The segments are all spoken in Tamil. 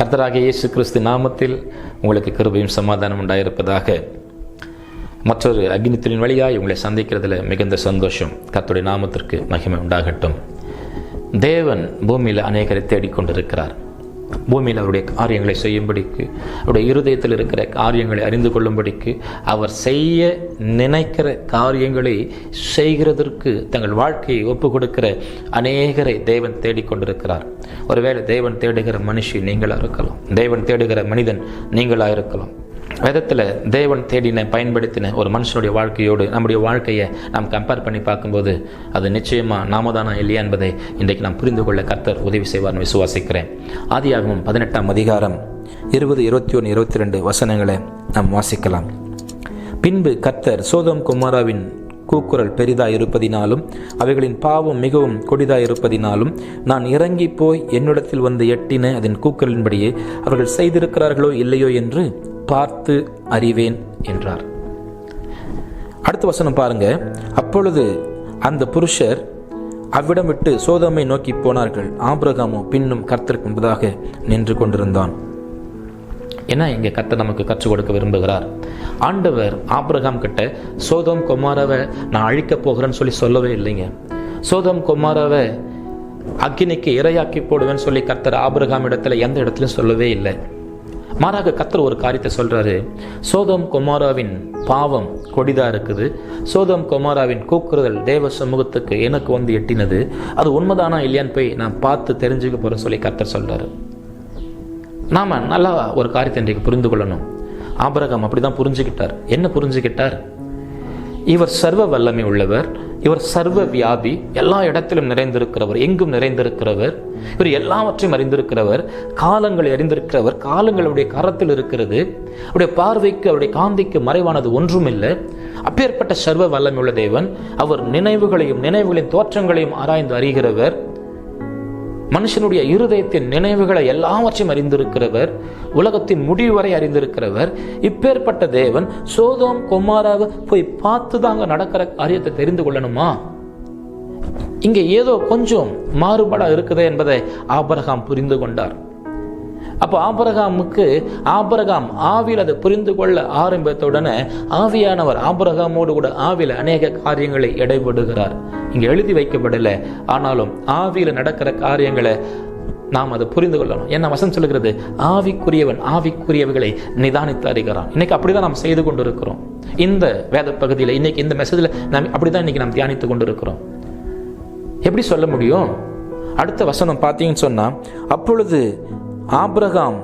கர்த்தராக இயேசு கிறிஸ்து நாமத்தில் உங்களுக்கு கிருபையும் சமாதானம் உண்டாயிருப்பதாக மற்றொரு அக்னித்தின் வழியாய் உங்களை சந்திக்கிறதுல மிகுந்த சந்தோஷம். கர்த்தருடைய நாமத்திற்கு மகிமை உண்டாகட்டும். தேவன் பூமியில் அநேகரை தேடிக்கொண்டிருக்கிறார். பூமியில் அவருடைய காரியங்களை செய்யும்படிக்கு அவருடைய இருதயத்தில் இருக்கிற காரியங்களை அறிந்து கொள்ளும்படிக்கு அவர் செய்ய நினைக்கிற காரியங்களை செய்கிறதற்கு தங்கள் வாழ்க்கையை ஒப்பு கொடுக்கிற அநேகரை தேவன் தேடிக்கொண்டிருக்கிறார். ஒருவேளை தேவன் தேடுகிற மனுஷி நீங்களாக இருக்கலாம் தேவன் தேடுகிற மனிதன் நீங்களாக இருக்கலாம் வேதத்தில் தேவன் தேடின பயன்படுத்தின ஒரு மனுஷனுடைய வாழ்க்கையோடு நம்முடைய வாழ்க்கையை நாம் கம்பேர் பண்ணி பார்க்கும்போது அது நிச்சயமாக நாம தானா இல்லையா என்பதை இன்றைக்கு நாம் புரிந்து கொள்ள கர்த்தர் உதவி செய்வார்னு விசுவாசிக்கிறேன். ஆதியாகவும் பதினெட்டாம் அதிகாரம் இருபது இருபத்தி ஒன்று இருபத்தி ரெண்டு வசனங்களை நாம் வாசிக்கலாம். பின்பு கர்த்தர் சோதம் குமாராவின் கூக்குரல் பெரிதாய் இருப்பதினாலும் அவைகளின் பாவம் மிகவும் கொடிதாய் இருப்பதினாலும் நான் இறங்கி போய் என்னிடத்தில் வந்து எட்டின அதன் கூக்குரலின்படியே அவர்கள் செய்திருக்கிறார்களோ இல்லையோ என்று பார்த்து அறிவேன் என்றார். அடுத்த வசனம் பாருங்க. அப்பொழுது அந்த புருஷர் அவ்விடம் விட்டு சோதமை நோக்கி போனார்கள். ஆபிரகாமோ பின்னும் கர்த்தருக்கு முன்பதாக நின்று கொண்டிருந்தான். ஏன்னா இங்கே கர்த்தர் நமக்கு கற்றுக் கொடுக்க விரும்புகிறார். ஆண்டவர் ஆபிரகாம் கிட்ட சோதம் கொமாரவை நான் அழிக்கப் போகிறேன்னு சொல்லி சொல்லவே இல்லைங்க. சோதம் குமாரவை அக்கினிக்கு இரையாக்கி போடுவேன்னு சொல்லி கர்த்தர் ஆபிரகாம் இடத்துல எந்த இடத்துலையும் சொல்லவே இல்லை. மாறாக கத்தர் ஒரு காரியத்தை சொல்றாரு. சோதம் குமாராவின் பாவம் கொடிதா இருக்குது. சோதம் குமாராவின் கூக்குறுதல் தேவ சமூகத்துக்கு எனக்கு வந்து எட்டினது. அது உண்மைதானா இல்லையான்னு போய் நான் பார்த்து தெரிஞ்சுக்க போறேன் சொல்லி கத்தர் சொல்றாரு. நாம நல்லா ஒரு காரியத்தை இன்றைக்கு புரிந்து கொள்ளணும். ஆபரகம் அப்படிதான் புரிஞ்சுக்கிட்டார். என்ன புரிஞ்சுக்கிட்டார்? இவர் சர்வ வல்லமை உள்ளவர் இவர் சர்வ வியாபி எல்லா இடத்திலும் நிறைந்திருக்கிறவர் எங்கும் நிறைந்திருக்கிறவர் இவர் எல்லாவற்றையும் அறிந்திருக்கிறவர் காலங்களை அறிந்திருக்கிறவர் காலங்களுடைய கரத்தில் இருக்கிறது அவருடைய பார்வைக்கு அவருடைய காந்திக்கு மறைவானது ஒன்றுமில்லை. அப்பேற்பட்ட சர்வ வல்லமை உள்ள தேவன் அவர் நினைவுகளையும் நினைவுகளின் தோற்றங்களையும் ஆராய்ந்து அறிகிறவர். மனுஷனுடைய இருதயத்தின் நினைவுகளை எல்லாவற்றையும் அறிந்திருக்கிறவர் உலகத்தின் முடிவு வரை அறிந்திருக்கிறவர். இப்பேற்பட்ட தேவன் சோதோம் குமாராவை போய் பார்த்து தாங்க நடக்கிற காரியத்தை தெரிந்து கொள்ளணுமா? இங்கே ஏதோ கொஞ்சம் மாறுபாடாக இருக்குதே என்பதை ஆபரகாம் புரிந்து கொண்டார். அப்போ ஆபரகாமுக்கு ஆபரகாம் ஆவியில் அதை புரிந்து கொள்ள ஆரம்பித்தவுடனே ஆவியானவர் ஆபரகாமோடு கூட ஆவியில் அநேக காரியங்களை இடைபடுகிறார். இங்கே எழுதி வைக்கப்படலை. ஆனாலும் ஆவியில் நடக்கிற காரியங்களை நாம் அதை புரிந்து கொள்ளணும். என்ன வசன் சொல்லுகிறது? ஆவிக்குரியவன் ஆவிக்குரியவைகளை நிதானித்து அறிகிறான். இன்னைக்கு அப்படிதான் நாம் செய்து கொண்டிருக்கிறோம். இந்த வேத பகுதியில் இன்னைக்கு இந்த மெசேஜில் நாம் அப்படிதான் இன்னைக்கு நாம் தியானித்து கொண்டிருக்கிறோம். எப்படி சொல்ல முடியும்? அடுத்த வசனம் பார்த்தீங்கன்னு சொன்னால் அப்பொழுது ஆபிரகாம்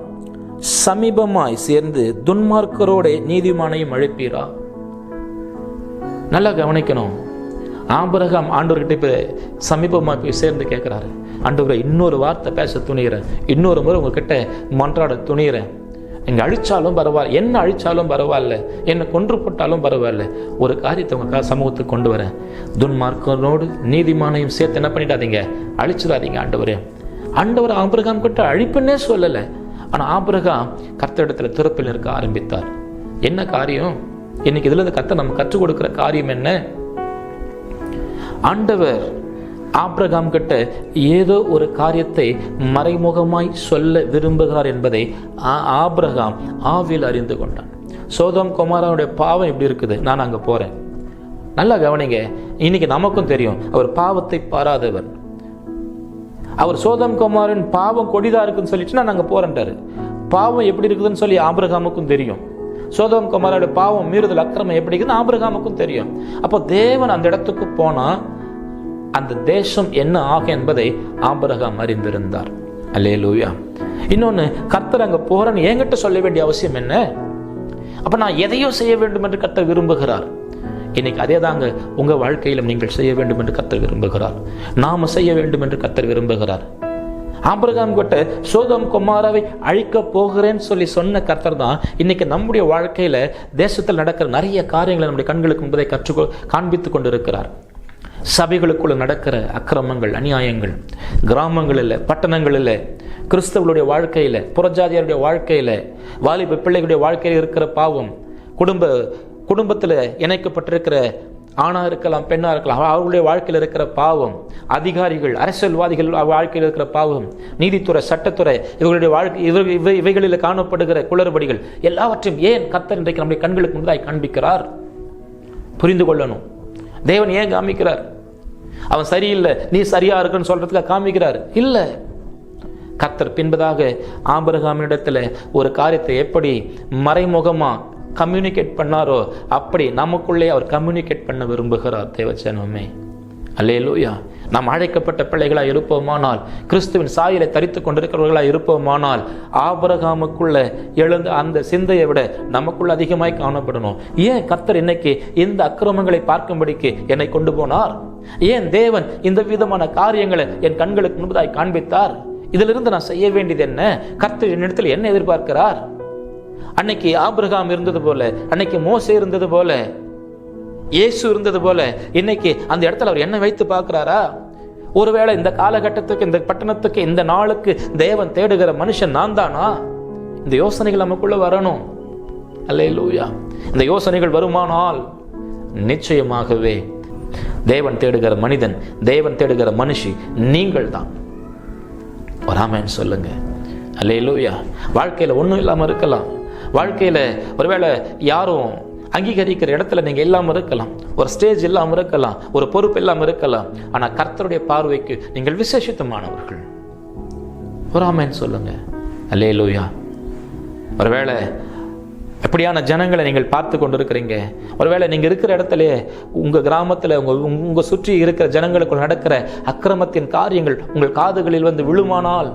சமீபமாய் சேர்ந்து துன்மார்க்கரோட நீதிமானையும் அழைப்பீரா? நல்லா கவனிக்கணும். ஆபிரகாம் ஆண்டவர்கிட்ட இப்போ சமீபமாக போய் சேர்ந்து கேட்குறாரு ஆண்டவரை இன்னொரு வார்த்தை பேச துணிகிறேன் இன்னொரு முறை உங்ககிட்ட மன்றாட துணிகிறேன் நீங்கள் அழிச்சாலும் பரவாயில்ல. என்ன அழிச்சாலும் பரவாயில்ல. என்னை கொன்று போட்டாலும் பரவாயில்ல. ஒரு காரியத்தை உங்க சமூகத்துக்கு கொண்டு வரேன். துன்மார்க்கனோடு நீதிமானையும் சேர்த்து என்ன பண்ணிடாதீங்க? அழிச்சிடாதீங்க ஆண்டவரே. ஆண்டவர் ஆபிரகாம் கிட்ட அழிப்புன்னே சொல்லலை. ஆனால் ஆபிரகாம் கர்த்தரிடத்துல திறப்பில் இருக்க ஆரம்பித்தார். என்ன காரியம்? இன்னைக்கு இதுல இருந்து கர்த்தர் நம்ம கற்றுக் கொடுக்கிற காரியம் என்ன? ஆண்டவர் ஆபிரகாம் கிட்ட ஏதோ ஒரு காரியத்தை மறைமுகமாய் சொல்ல விரும்புகிறார் என்பதை ஆ- ஆபிரகாம் ஆவில் அறிந்து கொண்டான். சோதம் குமாரனுடைய பாவம் எப்படி இருக்குது? நான் அங்க போறேன். நல்லா கவனிங்க. இன்னைக்கு நமக்கும் தெரியும் அவர் பாவத்தை பாராதவர். அவர் சோதம் குமாரின் பாவம் கொடிதா இருக்குன்னு சொல்லிட்டு நான் நாங்கள் போறேன்ட்டாரு. பாவம் எப்படி இருக்குதுன்னு சொல்லி ஆபிரகாமுக்கும் தெரியும். சோதம் குமாரோட பாவம் மீறுதல் அக்கிரமம் எப்படி இருக்குதுன்னு ஆபிரகாமுக்கும் தெரியும். அப்போ தேவன் அந்த இடத்துக்கு போனா அந்த தேசம் என்ன ஆகும் என்பதை ஆபிரகாம் அறிந்திருந்தார். அல்லேலூயா. இன்னொன்னு கர்த்தர் அங்க போகிறேன்னு என்கிட்ட சொல்ல வேண்டிய அவசியம் என்ன? அப்ப நான் எதையோ செய்ய வேண்டும் என்று கர்த்தர் விரும்புகிறார். இன்னைக்கு அதே தாங்க உங்க வாழ்க்கையிலும் நீங்கள் செய்ய வேண்டும் என்று கத்தர் விரும்புகிறார். நாம செய்ய வேண்டும் என்று கத்தர் விரும்புகிறார். ஆபிரகாம் கிட்ட சோதம் குமாராவை அழிக்க போகிறேன்னு சொல்லி சொன்ன கர்த்தர் தான் இன்னைக்கு நம்முடைய வாழ்க்கையில தேசத்தில் நடக்கிற நிறைய காரியங்களை நம்முடைய கண்களுக்கு முன்பதை கற்றுக்கொ காண்பித்து கொண்டிருக்கிறார். சபைகளுக்குள்ள நடக்கிற அக்கிரமங்கள் அநியாயங்கள் கிராமங்களில் பட்டணங்களில் கிறிஸ்தவர்களுடைய வாழ்க்கையில புறஜாதியாருடைய வாழ்க்கையில வாலிப பிள்ளைகளுடைய வாழ்க்கையில் இருக்கிற பாவம் குடும்ப குடும்பத்தில் இணைக்கப்பட்டிருக்கிற ஆணா இருக்கலாம் பெண்ணா இருக்கலாம் அவர்களுடைய வாழ்க்கையில் இருக்கிற பாவம் அதிகாரிகள் அரசியல்வாதிகள் வாழ்க்கையில் இருக்கிற பாவம் நீதித்துறை சட்டத்துறை இவர்களுடைய வாழ்க்கை இவர் இவை இவைகளில் காணப்படுகிற குளறுபடிகள் எல்லாவற்றையும் ஏன் கத்தர் இன்றைக்கு நம்முடைய கண்களுக்கு முன்பதாய் காண்பிக்கிறார்? புரிந்து கொள்ளணும். தேவன் ஏன் காமிக்கிறார்? அவன் சரியில்லை நீ சரியா இருக்குன்னு சொல்றதுக்கு காமிக்கிறார். இல்லை. கத்தர் பின்பதாக ஆபரகாமினிடத்தில் ஒரு காரியத்தை எப்படி மறைமுகமாக கம்யூனிகேட் பண்ணாரோ அப்படி நமக்குள்ளே அவர் கம்யூனிகேட் பண்ண விரும்புகிறார் தேவச்சனமே. அல்லே லூயா நாம் அழைக்கப்பட்ட பிள்ளைகளாக இருப்போமானால் கிறிஸ்துவின் சாயலை தரித்து கொண்டிருக்கிறவர்களாக இருப்போமானால் ஆபரகாமுக்குள்ள எழுந்த அந்த சிந்தையை விட நமக்குள்ள அதிகமாய் காணப்படணும். ஏன் கத்தர் இன்னைக்கு இந்த அக்கிரமங்களை பார்க்கும்படிக்கு என்னை கொண்டு போனார்? ஏன் தேவன் இந்த விதமான காரியங்களை என் கண்களுக்கு முன்பதாய் காண்பித்தார்? இதிலிருந்து நான் செய்ய வேண்டியது என்ன? கர்த்தர் என்னிடத்தில் என்ன எதிர்பார்க்கிறார்? அன்னைக்கு ஆபிரகாம் இருந்தது போல அன்னைக்கு மோசே இருந்தது போல இயேசு இருந்தது போல இன்னைக்கு அந்த இடத்துல அவர் என்ன வைத்து பார்க்கிறாரா? ஒருவேளை இந்த காலகட்டத்துக்கு இந்த பட்டணத்துக்கு இந்த நாளுக்கு தேவன் தேடுகிற மனுஷன் நான் தானா இந்த யோசனைகள் நமக்குள்ள வரணும். அல்லே லூயா இந்த யோசனைகள் வருமானால் நிச்சயமாகவே தேவன் தேடுகிற மனிதன் தேவன் தேடுகிற மனுஷி நீங்கள் தான் வராமன்னு சொல்லுங்க. அல்லே லூயா வாழ்க்கையில் ஒன்றும் இல்லாமல் இருக்கலாம். வாழ்க்கையில் ஒருவேளை யாரும் அங்கீகரிக்கிற இடத்துல நீங்கள் இல்லாமல் இருக்கலாம். ஒரு ஸ்டேஜ் இல்லாமல் இருக்கலாம். ஒரு பொறுப்பு இல்லாமல் இருக்கலாம். ஆனால் கர்த்தருடைய பார்வைக்கு நீங்கள் விசேஷித்தமானவர்கள். பொறாமைன்னு சொல்லுங்க. அல்லே லூயா ஒருவேளை எப்படியான ஜனங்களை நீங்கள் பார்த்து கொண்டு இருக்கிறீங்க ஒருவேளை நீங்கள் இருக்கிற இடத்துல உங்கள் கிராமத்தில் உங்கள் உங்கள் சுற்றி இருக்கிற ஜனங்களுக்குள் நடக்கிற அக்கிரமத்தின் காரியங்கள் உங்கள் காதுகளில் வந்து விழுமானால்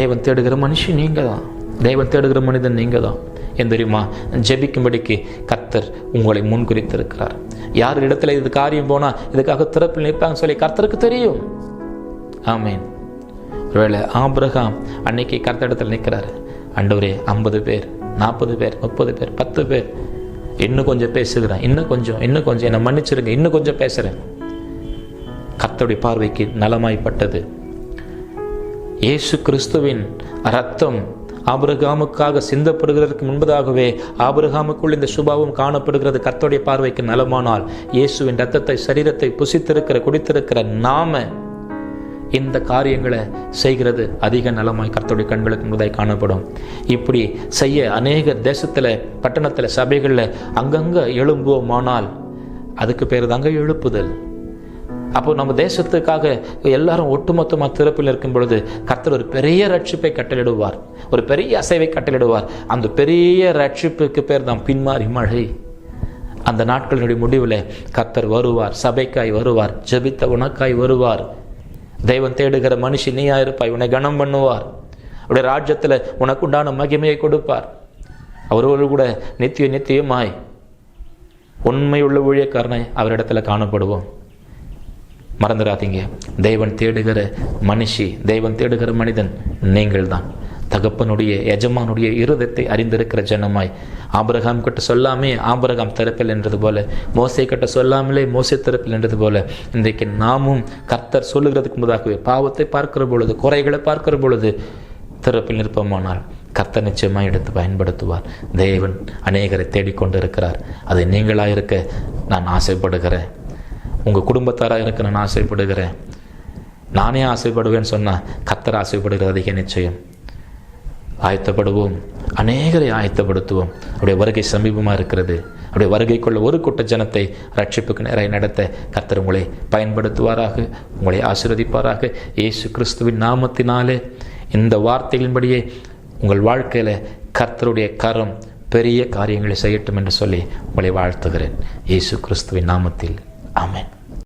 தேவன் தேடுகிற மனுஷன் நீங்கள் தான் தேவன் தேடுகிற மனிதன் நீங்கள் தான் என் தெரியுமா? ஜெபிக்கும்படிக்கு கர்த்தர் உங்களை முன்குறித்திருக்கிறார். யார் இடத்துல இது காரியம் போனால் இதுக்காக திறப்பில் நிற்பாங்கன்னு சொல்லி கர்த்தருக்கு தெரியும். ஆமேன். ஒருவேளை ஆபிரகாம் அன்னைக்கு கர்த்த இடத்துல நிற்கிறாரு. அண்டவரே ஐம்பது பேர் நாற்பது பேர் முப்பது பேர் பத்து பேர். இன்னும் கொஞ்சம் பேசுகிறேன். இன்னும் கொஞ்சம் இன்னும் கொஞ்சம். என்னை மன்னிச்சிருங்க இன்னும் கொஞ்சம் பேசுகிறேன் கர்த்தருடைய பார்வைக்கு நலமாய்ப்பட்டது. இயேசு கிறிஸ்துவின் ரத்தம் ஆபிரகாமுக்காக சிந்தப்படுகிறதற்கு முன்பதாகவே ஆபிரகாமுக்குள் இந்த சுபாவம் காணப்படுகிறது. கர்த்தோடைய பார்வைக்கு நலமானால் இயேசுவின் ரத்தத்தை சரீரத்தை புசித்திருக்கிற குடித்திருக்கிற நாம இந்த காரியங்களை செய்கிறது. அதிக நலமாய் கர்த்தருடைய கண்களுக்கு முதலாய் காணப்படும். இப்படி செய்ய அநேக தேசத்தில் பட்டணத்தில் சபைகளில் அங்கங்கே எழும்புவோமானால் அதுக்கு பேர் தாங்க எழுப்புதல். அப்போ நம்ம தேசத்துக்காக எல்லாரும் ஒட்டுமொத்தமாக திறப்பில் இருக்கும் பொழுது கர்த்தர் ஒரு பெரிய ரட்சிப்பை கட்டளிடுவார் ஒரு பெரிய அசைவை கட்டளிடுவார் அந்த பெரிய ரட்சிப்புக்கு பேர் தான் பின்மாறி மழை. அந்த நாட்களினுடைய முடிவில் கர்த்தர் வருவார். சபைக்காய் வருவார். ஜெபித்த உனக்காய் வருவார். தெய்வம் தேடுகிற மனுஷி நீயா இருப்பாய். உன்னை கனம் பண்ணுவார். அவருடைய ராஜ்யத்தில் உனக்குண்டான மகிமையை கொடுப்பார். அவரோடு கூட நித்திய நித்தியமாய் உண்மையுள்ள ஊழியக்காரனை அவரிடத்துல காணப்படுவோம். மறந்துடாதீங்க. தெய்வன் தேடுகிற மனுஷி தெய்வன் தேடுகிற மனிதன் நீங்கள் தான் தகப்பனுடைய எஜமானுடைய இருதத்தை அறிந்திருக்கிற ஜனமாய். ஆபரகாம் கிட்ட சொல்லாமே ஆபரகாம் தரப்பில் என்றது போல. மோசை கிட்ட சொல்லாமலே மோசை தரப்பில் என்றது போல. இன்றைக்கு நாமும் கர்த்தர் சொல்லுகிறதுக்கு முதாகவே பாவத்தை பார்க்கிற பொழுது குறைகளை பார்க்கிற பொழுது திறப்பில் நிற்பமானால் கர்த்த நிச்சயமாக எடுத்து பயன்படுத்துவார். தேவன் அநேகரை தேடிக்கொண்டு இருக்கிறார் அதை நீங்களாக இருக்க நான் ஆசைப்படுகிறேன். உங்கள் குடும்பத்தாராக இருக்க நான் ஆசைப்படுகிறேன். நானே ஆசைப்படுவேன்னு சொன்னால் கர்த்தர் ஆசைப்படுகிறது அதிக நிச்சயம். ஆயத்தப்படுவோம். அநேகரை ஆயத்தப்படுத்துவோம். அவருடைய வருகை சமீபமாக இருக்கிறது. அவருடைய வருகைக்குள்ள ஒரு கூட்ட ஜனத்தை ரட்சிப்புக்கு நிறைய நடத்த கர்த்தர் உங்களை பயன்படுத்துவாராக உங்களை ஆசீர்வதிப்பாராக. இயேசு கிறிஸ்துவின் நாமத்தினாலே இந்த வார்த்தைகளின்படியே உங்கள் வாழ்க்கையில் கர்த்தருடைய கரம் பெரிய காரியங்களை செய்யட்டும் என்று சொல்லி உங்களை வாழ்த்துகிறேன். இயேசு கிறிஸ்துவின் நாமத்தில். ஆமென்